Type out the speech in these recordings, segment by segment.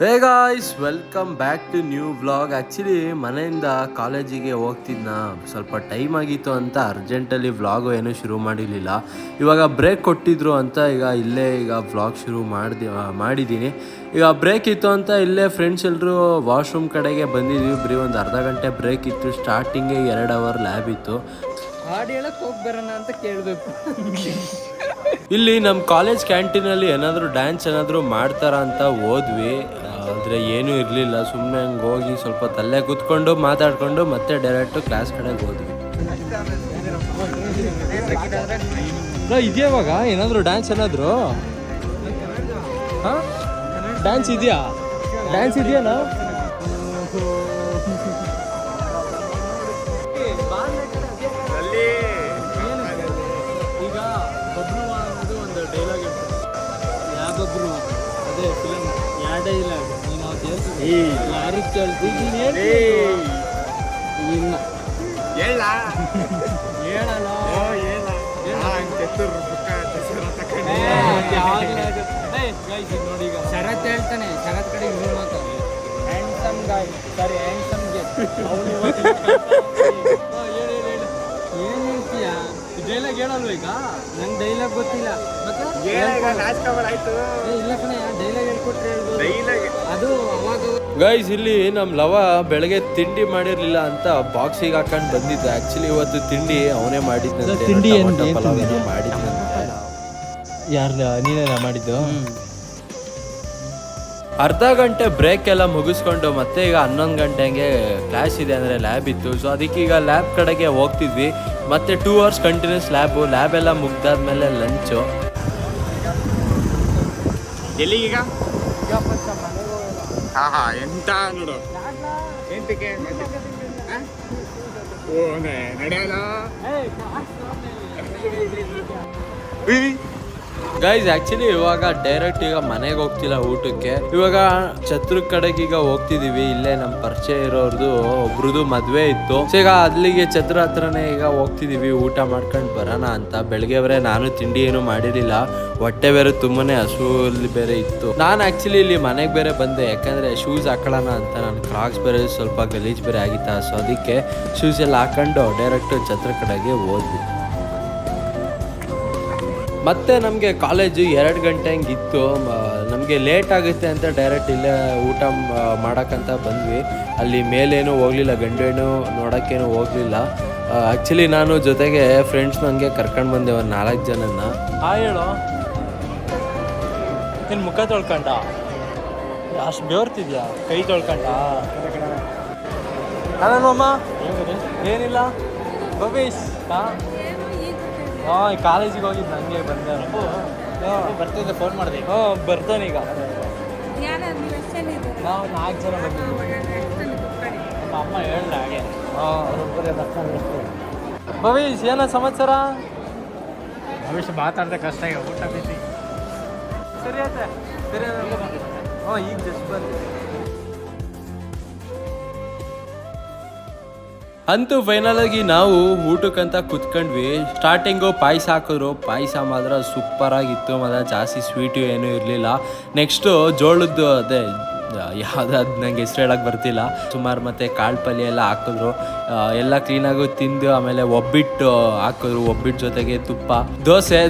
Hey guys welcome back to new vlog actually ಮನೆಯಿಂದ ಕಾಲೇಜಿಗೆ ಹೋಗ್ತಿದ್ನ. ಸ್ವಲ್ಪ ಟೈಮ್ ಆಗಿತ್ತು ಅಂತ ಅರ್ಜೆಂಟಲ್ಲಿ ವ್ಲಾಗು ಏನೂ ಶುರು ಮಾಡಿರಲಿಲ್ಲ. ಇವಾಗ ಬ್ರೇಕ್ ಕೊಟ್ಟಿದ್ರು ಅಂತ ಈಗ ಇಲ್ಲೇ ಈಗ ವ್ಲಾಗ್ ಶುರು ಮಾಡಿದೆ ಮಾಡಿದ್ದೀನಿ. ಈಗ ಬ್ರೇಕ್ ಇತ್ತು ಅಂತ ಇಲ್ಲೇ ಫ್ರೆಂಡ್ಸ್ ಎಲ್ಲರೂ ವಾಶ್ರೂಮ್ ಕಡೆಗೆ ಬಂದಿದ್ವಿ. ಬರೀ ಒಂದು ಅರ್ಧ ಗಂಟೆ ಬ್ರೇಕ್ ಇತ್ತು. ಸ್ಟಾರ್ಟಿಂಗೇ ಎರಡು ಅವರ್ ಲ್ಯಾಬ್ ಇತ್ತು. ಹಾಡು ಹೋಗಿ ಬರೋಣ ಅಂತ ಕೇಳಬೇಕು. ಇಲ್ಲಿ ನಮ್ಮ ಕಾಲೇಜ್ ಕ್ಯಾಂಟೀನಲ್ಲಿ ಏನಾದರೂ ಡ್ಯಾನ್ಸ್ ಏನಾದರೂ ಮಾಡ್ತಾರ ಅಂತ ಹೋದ್ವಿ. ಆದರೆ ಏನೂ ಇರಲಿಲ್ಲ. ಸುಮ್ಮನೆ ಹಂಗೆ ಹೋಗಿ ಸ್ವಲ್ಪ ತಲೆ ಕೂತ್ಕೊಂಡು ಮಾತಾಡಿಕೊಂಡು ಮತ್ತೆ ಡೈರೆಕ್ಟು ಕ್ಲಾಸ್ ಕಡೆಗೆ ಹೋದ್ವಿ. ಇದೆಯಾವಾಗ? ಏನಾದರೂ ಡ್ಯಾನ್ಸ್ ಏನಾದರೂ? ಹಾಂ? ಡ್ಯಾನ್ಸ್ ಇದೆಯಾ? ಡ್ಯಾನ್ಸ್ ಇದೆಯಾ ಈಗ ಅನ್ನೋದು ಒಂದು ಡೈಲಾಗ್ ಯಾವ ಬಬ್ರು ಅದೇ ಫಿಲಮ್ ಡೈಲಾಗ್ ನೀನು ಹೇಳ್ತೀನಿ ಯಾರಿಗೆ ಕೇಳ್ತೀನಿ ನೀನು ಇಲ್ಲ ಹೇಳಲ್ಲ. ನೋಡಿ ಈಗ. ಶರತ್ ಹೇಳ್ತಾನೆ ಶರತ್ ಕಡೆ ಇವ್ರು ಮಾತಾಡ. ಹ್ಯಾಂಡ್ಸಮ್ ಗಾಯ್ ಸಾರಿ ಹ್ಯಾಂಡ್ಸಮ್ಗೆ ಏನ್ ಹೇಳ್ತೀಯ ಡೈಲಾಗ್ ಹೇಳಲ್ವ ಈಗ? ನಂಗೆ ಡೈಲಾಗ್ ಗೊತ್ತಿಲ್ಲ. ಮತ್ತೆ? ಏ, ಇಲ್ಲ ಕಣೆ ಡೈಲಾಗ್ ಹೇಳ್ಕೊಟ್ರೆ ಹೇಳ್ಬೋದು. ಅದು ಅವಾಗ ಗೈಸ್ ಇಲ್ಲಿ ನಮ್ಮ ಲವ ಬೆಳಗ್ಗೆ ತಿಂಡಿ ಮಾಡಿರ್ಲಿಲ್ಲ ಅಂತ ಬಾಕ್ಸಿಗೆ ಹಾಕೊಂಡು ಬಂದಿದ್ದ. ಆಕ್ಚುಲಿ ಇವತ್ತು ತಿಂಡಿ ಅವನೇ ಮಾಡಿದ್ದಂತೆ ತಿಂಡಿ ಏನ್- ಟೊಮೊಟೊ ಏನ್ ಪಲಾವ್ ಏನೋ ಮಾಡಿದ್ನಂತೆ. ಯಾರು ನೀನೇನ ಮಾಡಿದ್ದು? ಅರ್ಧ ಗಂಟೆ ಬ್ರೇಕ್ ಎಲ್ಲ ಮುಗಿಸ್ಕೊಂಡು ಮತ್ತೆ ಈಗ ಹನ್ನೊಂದು ಗಂಟೆಗೆ ಕ್ಲಾಸ್ ಇದೆ ಅಂದರೆ ಲ್ಯಾಬ್ ಇತ್ತು. ಸೊ ಅದಕ್ಕೆ ಈಗ ಲ್ಯಾಬ್ ಕಡೆಗೆ ಹೋಗ್ತಿದ್ವಿ. ಮತ್ತೆ two hours continuous lab lab ಎಲ್ಲ ಮುಗ್ದಾದ್ಮೇಲೆ ಲಂಚು ಎಲ್ಲಿಗೀಗ? ಹಾ ಹಾ ಎಂತ ನೋಡು. ಎಂತಕ್ಕೆ? ನಡೆಯಲ್ಲ. ಗೈಸ್ ಆಕ್ಚುಲಿ ಇವಾಗ ಡೈರೆಕ್ಟ್ ಈಗ ಮನೆಗೆ ಹೋಗ್ತಿಲ್ಲ ಊಟಕ್ಕೆ. ಇವಾಗ ಛತ್ರ ಕಡೆಗೆ ಈಗ ಹೋಗ್ತಿದೀವಿ. ಇಲ್ಲೇ ನಮ್ ಪರಿಚಯ ಇರೋರ್ದು ಒಬ್ರದ್ದು ಮದ್ವೆ ಇತ್ತು. ಈಗ ಅಲ್ಲಿಗೆ ಛತ್ರ ಹತ್ರನೇ ಈಗ ಹೋಗ್ತಿದೀವಿ. ಊಟ ಮಾಡ್ಕೊಂಡು ಬರೋಣ ಅಂತ. ಬೆಳಗ್ಗೆವರೆ ನಾನು ತಿಂಡಿ ಏನು ಮಾಡಿರಲಿಲ್ಲ. ಹೊಟ್ಟೆ ಬೇರೆ ತುಂಬಾನೇ ಹಸುವಲ್ಲಿ ಬೇರೆ ಇತ್ತು. ನಾನು ಆಕ್ಚುಲಿ ಇಲ್ಲಿ ಮನೆಗೆ ಬೇರೆ ಬಂದೆ. ಯಾಕಂದ್ರೆ ಶೂಸ್ ಹಾಕೊಳ್ಳೋಣ ಅಂತ ನಾನು ಕ್ರಾಕ್ಸ್ ಬೇರೆ, ಸ್ವಲ್ಪ ಗಲೀಜ್ ಬೇರೆ ಆಗಿತ್ತ. ಸೊ ಅದಕ್ಕೆ ಶೂಸ್ ಎಲ್ಲ ಹಾಕೊಂಡು ಡೈರೆಕ್ಟ್ ಛತ್ರ ಕಡೆಗೆ ಹೋದ್ವಿ. ಮತ್ತೆ ನಮಗೆ ಕಾಲೇಜು ಎರಡು ಗಂಟೆ ಹಂಗೆ ಇತ್ತು. ನಮಗೆ ಲೇಟ್ ಆಗುತ್ತೆ ಅಂತ ಡೈರೆಕ್ಟ್ ಇಲ್ಲೇ ಊಟ ಮಾಡೋಕ್ಕಂತ ಬಂದ್ವಿ. ಅಲ್ಲಿ ಮೇಲೇನೂ ಹೋಗಲಿಲ್ಲ ಗಂಡು ಹೆಣ್ಣು ನೋಡೋಕ್ಕೇನು ಹೋಗಲಿಲ್ಲ. ಆ್ಯಕ್ಚುಲಿ ನಾನು ಜೊತೆಗೆ ಫ್ರೆಂಡ್ಸ್ ನನಗೆ ಕರ್ಕೊಂಡು ಬಂದೆ ಒಂದು ನಾಲ್ಕು ಜನನ ಹಾಂ ಹೇಳು. ನಿನ್ನ ಮುಖ ತೊಳ್ಕೊಂಡ. ಅಷ್ಟು ಬೇರ್ತಿದ್ಯಾ ಕೈ ತೊಳ್ಕೊಂಡ. ಅಮ್ಮ? ಏನಿಲ್ಲ. ಭವೇಶ್. ಹಾಂ? ಹಾಂ ಕಾಲೇಜಿಗೆ ಹೋಗಿದ್ದು ನನಗೆ ಬಂದೆ ಬರ್ತಿದ್ದೆ ಫೋನ್ ಮಾಡಿದೆ. ಹ್ಞೂ ಬರ್ತಾನೀಗ ಈಗ. ನೀವು ನಾಲ್ಕು ಜನ ಬಂದಿದ್ದೀವಿ. ನಮ್ಮ ಅಮ್ಮ ಹೇಳ್ದ ಹಾಗೆ. ಹಾಂ. ಭವಿಷ್ ಏನೋ ಸಮಾಚಾರ? ಭವಿಷ್ಯ ಮಾತಾಡ್ದೆ ಕಷ್ಟ ಈಗ ಊಟ ಬಿಸಿ ಸರಿ ಆಯ್ತಾ? ಸರಿ ಹ್ಞೂ ಈಗ ಜಸ್ಟ್ ಬಂದೆ ಅಂತೂ ಫೈನಲ್ ಆಗಿ ನಾವು ಊಟಕ್ಕಂತ ಕುತ್ಕೊಂಡ್ವಿ. ಸ್ಟಾರ್ಟಿಂಗು ಪಾಯಸ ಹಾಕಿದ್ರು. ಪಾಯಸ ಮಾತ್ರ ಸೂಪರಾಗಿತ್ತು ಮಾತ್ರ ಜಾಸ್ತಿ ಸ್ವೀಟು ಏನೂ ಇರಲಿಲ್ಲ. ನೆಕ್ಸ್ಟು ಜೋಳದ್ದು ಅದೇ ಯಾವ್ದಾದ್ ನಂಗೆ ಹೆಸ್ರು ಹೇಳಕ್ಕೆ ಬರ್ತಿಲ್ಲ. ಸುಮಾರು ಮತ್ತೆ ಕಾಳು ಪಲ್ಯ ಎಲ್ಲ ಹಾಕಿದ್ರು. ಎಲ್ಲ ಕ್ಲೀನಾಗೂ ತಿಂದು ಆಮೇಲೆ ಒಬ್ಬಿಟ್ಟು ಹಾಕಿದ್ರು. ಒಬ್ಬಿಟ್ಟು ಜೊತೆಗೆ ತುಪ್ಪ. ದೋಸೆ,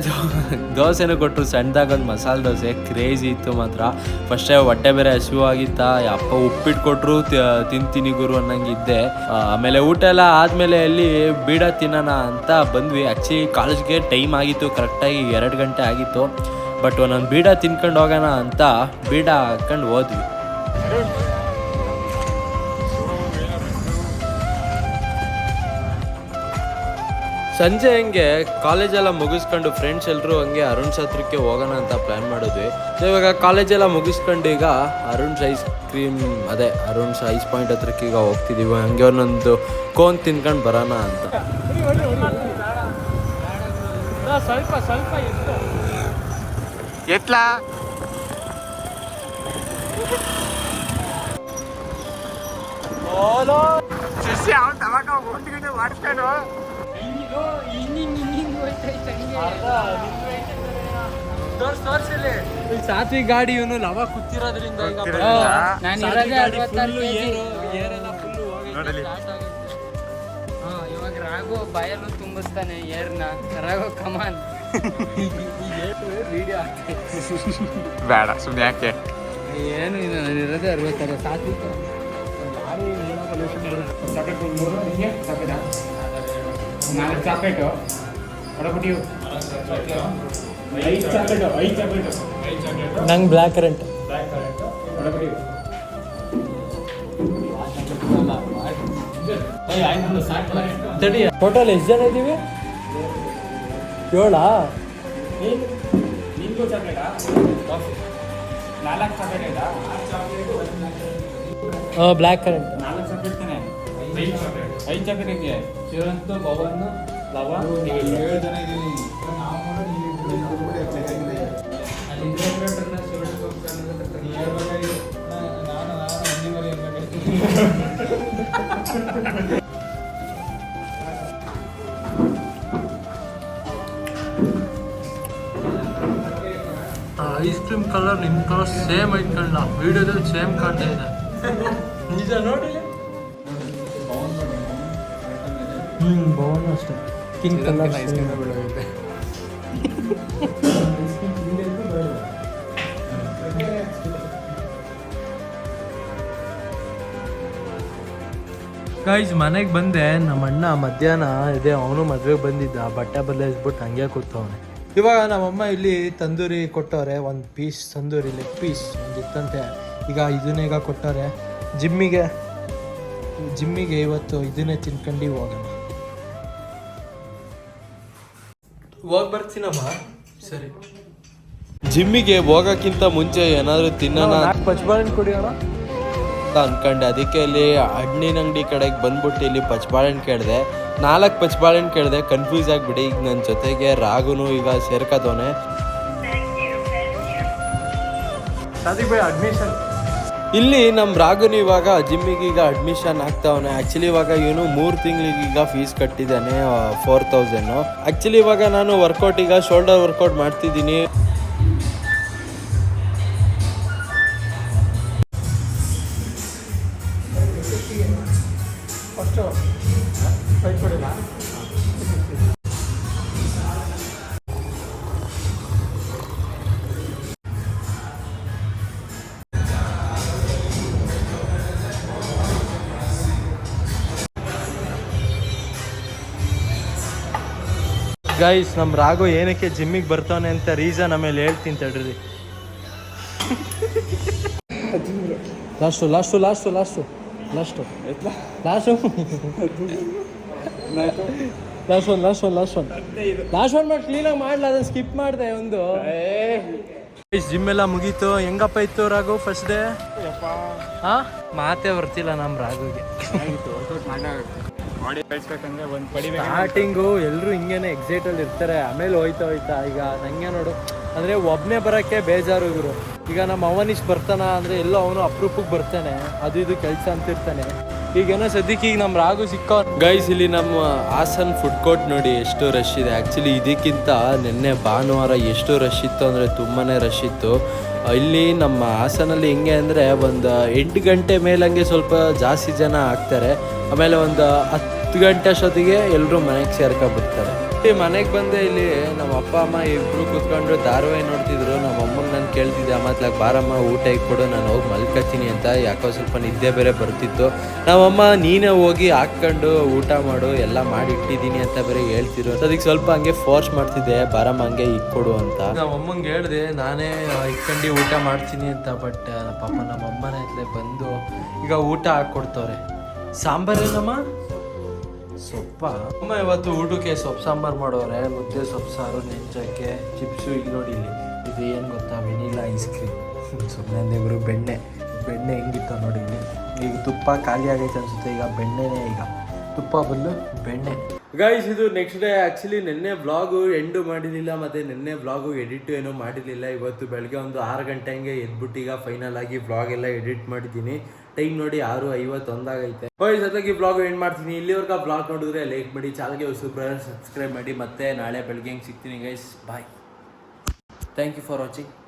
ದೋಸೆನೂ ಕೊಟ್ಟರು ಸಣ್ಣದಾಗ ಒಂದು ಮಸಾಲೆ ದೋಸೆ. ಕ್ರೇಜಿ ಇತ್ತು ಮಾತ್ರ. ಫಸ್ಟೇ ಹೊಟ್ಟೆ ಬೇರೆ ಹಸಿವಾಗಿತ್ತ ಅಪ್ಪ ಉಪ್ಪಿಟ್ಟು ಕೊಟ್ಟರು ತಿಂತೀನಿ ಗುರು ಅನ್ನಂಗೆ ಇದ್ದೆ ಆಮೇಲೆ ಊಟ ಎಲ್ಲ ಆದಮೇಲೆ ಅಲ್ಲಿ ಬೀಡ ತಿನ್ನೋಣ ಅಂತ ಬಂದ್ವಿ. ಆ್ಯಕ್ಚುಲಿ ಕಾಲೇಜ್ಗೆ ಟೈಮ್ ಆಗಿತ್ತು. ಕರೆಕ್ಟಾಗಿ ಎರಡು ಗಂಟೆ ಆಗಿತ್ತು. ಬಟ್ ಒಂದೊಂದು ಬೀಡ ತಿನ್ಕೊಂಡು ಹೋಗೋಣ ಅಂತ ಬೀಡ ಹಾಕ್ಕೊಂಡು ಹೋದ್ವಿ. ಸಂಜೆ ಹಂಗೆ? ಕಾಲೇಜೆಲ್ಲ ಮುಗಿಸ್ಕೊಂಡು ಫ್ರೆಂಡ್ಸ್ ಎಲ್ಲರೂ ಹಂಗೆ ಅರುಣ್ ಹತ್ರಕ್ಕೆ ಹೋಗೋಣ ಅಂತ ಪ್ಲ್ಯಾನ್ ಮಾಡಿದ್ವಿ. ಸೊ ಇವಾಗ ಕಾಲೇಜೆಲ್ಲ ಮುಗಿಸ್ಕೊಂಡು ಈಗ ಅರುಣ್ಸ್ ಐಸ್ ಕ್ರೀಮ್ ಅದೇ ಅರುಣ್ಸ್ ಐಸ್ ಪಾಯಿಂಟ್ ಹತ್ರಕ್ಕೆ ಈಗ ಹೋಗ್ತಿದ್ದೀವಿ ಹಂಗೆ ಒಂದೊಂದು ಕೋನ್ ತಿನ್ಕೊಂಡು ಬರೋಣ ಅಂತ. ಸ್ವಲ್ಪ ಸ್ವಲ್ಪ ಅರ್ಧ ನಿಂತ್ರೆ ತೋರ್ಸ್ ತೋರ್ಸಿಲ್ಲಿ. ಈ ಸಾತ್ವಿಕ್ ಗಾಡಿ ಇವನು ಲವ ಕೂತಿರೋದ್ರಿಂದ. ನಾನು ಇರೋದೇ ಗಾಡಿ ಅರವತ್ತಾರು ಏರೆಲ್ಲ ಫುಲ್ಲು. ಹಾ ಇವಾಗ ರಾಘು ಬಾಯಲ್ಲೂ ತುಂಬಿಸ್ತಾನೆ ಏರ್ನ. ರಾಘು ಕಮಾನ್ ವಿಡಿಯೋ ಬೇಡ ಸುಮ್ಮನೆ ಯಾಕೆ? ಏನು ಇದು ನಾನು ಇರೋದೇ ಅರವತ್ತಾರು ಸಾತ್ವಿಕ ನಾಲ್ಕು ಚಾಕ್ಲೇಟು ಹೊಡಬಿಟ್ಟು ಐದು ಚಾಕ್ಲೇಟು ಐದು ಚಾಕ್ಲೇಟು ನಂಗೆ ಬ್ಲ್ಯಾಕ್ ಕರೆಂಟ್ ಹೊಡಬಿಟ್ಟು ತಡಿ ಟೋಟಲ್ ಎಷ್ಟು ಜನ ಇದ್ದೀವಿ ಏಳಾ? ನಿಂಗೂ ಚಾಕ್ಲೇಟಾ ನಾಲ್ಕು ಚಾಕ್ಲೇಟ್ ಆಯ್ತಾ? ಬ್ಲ್ಯಾಕ್ ಕರೆಂಟ್ ಚಾಕ್ಲೇಟ್ ಐದು ಇದೆಯಾ ಶಿವಂತು ಭವನ್ ಲವ ಏಳು ಜನ ಇದ್ದೀನಿ ಐಸ್ ಕ್ರೀಮ್ ಕಲರ್ ನಿಮ್ಮ ಕಲರ್ ಸೇಮ್ ಐತ್ ಕಣ್ಣ. ವಿಡಿಯೋದಲ್ಲಿ ಸೇಮ್ ಕಾಣ್ತಾ ಇದೆ. ನಿಜ ನೋಡಿ. ಹ್ಞೂ ಭವನ್ ಅಷ್ಟೇ. ಕಿಂಗ್ ಕಲರ್ ಗೈಸ್ ಮನೆಗೆ ಬಂದೆ ನಮ್ಮ ಅಣ್ಣ ಮಧ್ಯಾಹ್ನ ಇದೆ ಅವನು ಮದ್ವೆಗೆ ಬಂದಿದ್ದ. ಬಟ್ಟೆ ಬದಲಾಯಿಸ್ಬಿಟ್ಟು ಹಂಗೆ ಕೂತವನೆ. ಇವಾಗ ನಮ್ಮಮ್ಮ ಇಲ್ಲಿ ತಂದೂರಿ ಕೊಟ್ಟವ್ರೆ ಒಂದು ಪೀಸ್ ತಂದೂರಿ ಲೆಗ್ ಪೀಸ್ ಒಂದು ಇತ್ತಂತೆ. ಈಗ ಇದನ್ನೇ ಈಗ ಕೊಟ್ಟವ್ರೆ. ಜಿಮ್ಮಿಗೆ ಜಿಮ್ಮಿಗೆ ಇವತ್ತು ಇದನ್ನೇ ತಿನ್ಕೊಂಡು ಹೋಗೋಣ. ಹೋಗಿ ಬರ್ತೀನಮ್ಮ ಸರಿ. ಜಿಮ್ಮಿಗೆ ಹೋಗೋಕ್ಕಿಂತ ಮುಂಚೆ ಏನಾದರೂ ತಿನ್ನೋಣ ನಾಲ್ಕು ಪಚ್ಬಾಳೆಹಣ್ಣು ಕುಡಿಯೋಣ? ಅಂತ ಅನ್ಕೊಂಡೆ. ಅದಕ್ಕೆ ಇಲ್ಲಿ ಹಣ್ಣಿನ ಅಂಗಡಿ ಕಡೆಗೆ ಬಂದ್ಬಿಟ್ಟು ಇಲ್ಲಿ ಪಚ್ಬಾಳೆಹಣ್ಣು ಕೇಳಿದೆ. ನಾಲ್ಕು ಪಚ್ಬಾಳೆಹಣ್ಣು ಕೇಳಿದೆ. ಕನ್ಫ್ಯೂಸ್ ಆಗಿಬಿಡಿ. ಈಗ ನನ್ನ ಜೊತೆಗೆ ರಾಗುನು ಈಗ ಸೇರ್ಕದವನೆ. ಅಡ್ಮಿಷನ್ ಇಲ್ಲಿ ನಮ್ಮ ರಾಘುನ್ ಇವಾಗ ಜಿಮ್ಮಿಗೆ ಈಗ ಅಡ್ಮಿಷನ್ ಆಗ್ತಾವನೆ. ಆ್ಯಕ್ಚುಲಿ ಇವಾಗ ಇವನು ಮೂರು ತಿಂಗಳಿಗೆ ಈಗ ಫೀಸ್ ಕಟ್ಟಿದ್ದಾನೆ ಫೋರ್ ತೌಸಂಡು ಆ್ಯಕ್ಚುಲಿ ಇವಾಗ ನಾನು ವರ್ಕೌಟ್ ಈಗ ಶೋಲ್ಡರ್ ವರ್ಕೌಟ್ ಮಾಡ್ತಿದ್ದೀನಿ. ಗೈಸ್ ನಮ್ಮ ರಾಘು ಏನಕ್ಕೆ ಜಿಮ್ಮಿಗೆ ಬರ್ತಾನೆ ಅಂತ ರೀಸನ್ ಆಮೇಲೆ ಹೇಳ್ತೀನಿ ತಡ್ರಿ. Last last last last last last last one last one last one last one ಮಾಡಿ ಕ್ಲೀನಾಗಿ ಮಾಡಲ ಅದನ್ನು ಸ್ಕಿಪ್ ಮಾಡಿದೆ ಒಂದು. ಜಿಮ್ ಎಲ್ಲ ಮುಗೀತು. ಹೆಂಗಪ್ಪ ಇತ್ತು ರಾಘು ಫಸ್ಟ್ ಡೇ ಹಾ? ಮಾತೇ ಬರ್ತಿಲ್ಲ ನಮ್ಮ ರಾಘುಗೆ. ಒಂದು ಸ್ಟಾರ್ಟಿಂಗು ಎಲ್ಲರೂ ಹಿಂಗೇನೆ ಎಕ್ಸೈಟಲ್ಲಿ ಇರ್ತಾರೆ ಆಮೇಲೆ ಹೋಯ್ತಾ ಹೋಯ್ತಾ ಈಗ ನಂಗೆ ನೋಡು ಅಂದರೆ ಒಬ್ಬನೇ ಬರೋಕ್ಕೆ ಬೇಜಾರು ಇವರು. ಈಗ ನಮ್ಮ ಅವನಿಶ್ ಬರ್ತಾನ ಅಂದರೆ ಎಲ್ಲೋ ಅವನು ಅಪ್ರೂಪಕ್ಕೆ ಬರ್ತಾನೆ ಅದು ಇದು ಕೆಲಸ ಅಂತಿರ್ತಾನೆ ಈಗೇನೋ ಸದ್ಯಕ್ಕೆ ಈಗ ನಮ್ಮ ರಾಗು ಸಿಕ್ಕೋ ಗೈಸ್ ಇಲ್ಲಿ ನಮ್ಮ ಹಾಸನ್ ಫುಡ್ ಕೋರ್ಟ್ ನೋಡಿ ಎಷ್ಟು ರಶ್ ಇದೆ. ಆ್ಯಕ್ಚುಲಿ ಇದಕ್ಕಿಂತ ನಿನ್ನೆ ಭಾನುವಾರ ಎಷ್ಟು ರಶ್ ಇತ್ತು ಅಂದರೆ ತುಂಬಾ ರಶ್ ಇತ್ತು. ಇಲ್ಲಿ ನಮ್ಮ ಹಾಸನಲ್ಲಿ ಹೆಂಗೆ ಅಂದರೆ ಒಂದು ಎಂಟು ಗಂಟೆ ಮೇಲಂಗೆ ಸ್ವಲ್ಪ ಜಾಸ್ತಿ ಜನ ಆಗ್ತಾರೆ. ಆಮೇಲೆ ಒಂದು ಹತ್ತು ಗಂಟೆ ಅಷ್ಟೊತ್ತಿಗೆ ಎಲ್ಲರೂ ಮನೆಗೆ ಸೇರ್ಕೊಬಿಡ್ತಾರೆ ಈ ಮನೆಗೆ ಬಂದೆ ಇಲ್ಲಿ ನಮ್ಮ ಅಪ್ಪ ಅಮ್ಮ ಇಬ್ಬರು ಕೂತ್ಕೊಂಡು ಧಾರವಾಹಿ ನೋಡ್ತಿದ್ರು. ನಮ್ಮ ಅಮ್ಮಂಗೆ ನಾನು ಕೇಳ್ತಿದ್ದೆ ಅಮ್ಮತ್ಲಾಗ ಬಾರಮ್ಮ ಊಟ ಇಕ್ಕೊಡು ನಾನು ಹೋಗಿ ಮಲ್ಕತ್ತೀನಿ ಅಂತ. ಯಾಕೋ ಸ್ವಲ್ಪ ನಿದ್ದೆ ಬೇರೆ ಬರ್ತಿತ್ತು. ನಮ್ಮಮ್ಮ ನೀನೇ ಹೋಗಿ ಹಾಕ್ಕೊಂಡು ಊಟ ಮಾಡು ಎಲ್ಲ ಮಾಡಿ ಇಟ್ಟಿದ್ದೀನಿ ಅಂತ ಬೇರೆ ಹೇಳ್ತಿದ್ರು. ಅದಕ್ಕೆ ಸ್ವಲ್ಪ ಹಂಗೆ ಫೋರ್ಸ್ ಮಾಡ್ತಿದ್ದೆ ಬಾರಮ್ಮ ಹಂಗೆ ಇಕ್ಕೊಡು ಅಂತ. ನಮ್ಮ ಅಮ್ಮಂಗೆ ಹೇಳಿದೆ ನಾನೇ ಇಟ್ಕೊಂಡು ಊಟ ಮಾಡ್ತೀನಿ ಅಂತ. ಬಟ್ ಪಾಪ ನಮ್ಮ ಅಮ್ಮನೇ ಬಂದು ಈಗ ಊಟ ಹಾಕ್ಕೊಡ್ತವ್ರೆ. ಸಾಂಬಾರೇನಮ್ಮ ಸೊಪ್ಪ. ಅಮ್ಮ, ಇವತ್ತು ಊಟಕ್ಕೆ ಸೊಪ್ಪು ಸಾಂಬಾರು ಮಾಡೋರೆ. ಮುದ್ದೆ ಸೊಪ್ಪು, ಸಾರು, ನೆಂಚಕ್ಕೆ. ಚಿಪ್ಸು ಈಗ ನೋಡಿ ಇಲ್ಲಿ. ಇದು ಏನು ಗೊತ್ತಾ? Vanilla ice cream. ಸುಮ್ಮನೆ ದೇವರು ಬೆಣ್ಣೆ. ಬೆಣ್ಣೆ ಹೆಂಗಿತ್ತ ನೋಡಿ ಇಲ್ಲಿ. ಈಗ ತುಪ್ಪ ಖಾಲಿ ಆಗೈತೆ ಅನಿಸುತ್ತೆ. ಈಗ ಬೆಣ್ಣೆನೇ ಈಗ. ತುಪ್ಪ ಬಂದು ಬೆಣ್ಣೆ. ಗೈಸ್ ಇದು ನೆಕ್ಸ್ಟ್ ಡೇ ಆ್ಯಕ್ಚುಲಿ ನಿನ್ನೆ ವ್ಲಾಗು ಎಂಡು ಮಾಡಿರಲಿಲ್ಲ, ಮತ್ತು ನಿನ್ನೆ ವ್ಲಾಗು ಎಡಿಟ್ ಏನೂ ಮಾಡಿರಲಿಲ್ಲ. ಇವತ್ತು ಬೆಳಗ್ಗೆ ಒಂದು ಆರು ಗಂಟೆ ಹಂಗೆ ಎದ್ಬಿಟ್ಟು ಈಗ ಫೈನಲ್ ಆಗಿ ವ್ಲಾಗ್ ಎಲ್ಲ ಎಡಿಟ್ ಮಾಡಿದ್ದೀನಿ ಟೈಮ್ ನೋಡಿ ಆರು ಐವತ್ತೊಂದಾಗೈತೆ ಹೋಯ್ ಜೊತೆಗೆ ವ್ಲಾಗ್ ಎಂಡ್ ಮಾಡ್ತೀನಿ. ಇಲ್ಲಿವರೆಗೆ ವ್ಲಾಗ್ ನೋಡಿದ್ರೆ ಲೈಕ್ ಮಾಡಿ ಚಾನಲ್ಗೆ ಹೊಸಬ್ರ ಸಬ್ಸ್ಕ್ರೈಬ್ ಮಾಡಿ, ಮತ್ತೆ ನಾಳೆ ಬೆಳಗ್ಗೆ ಹೆಂಗೆ ಸಿಗ್ತೀನಿ guys bye thank you for watching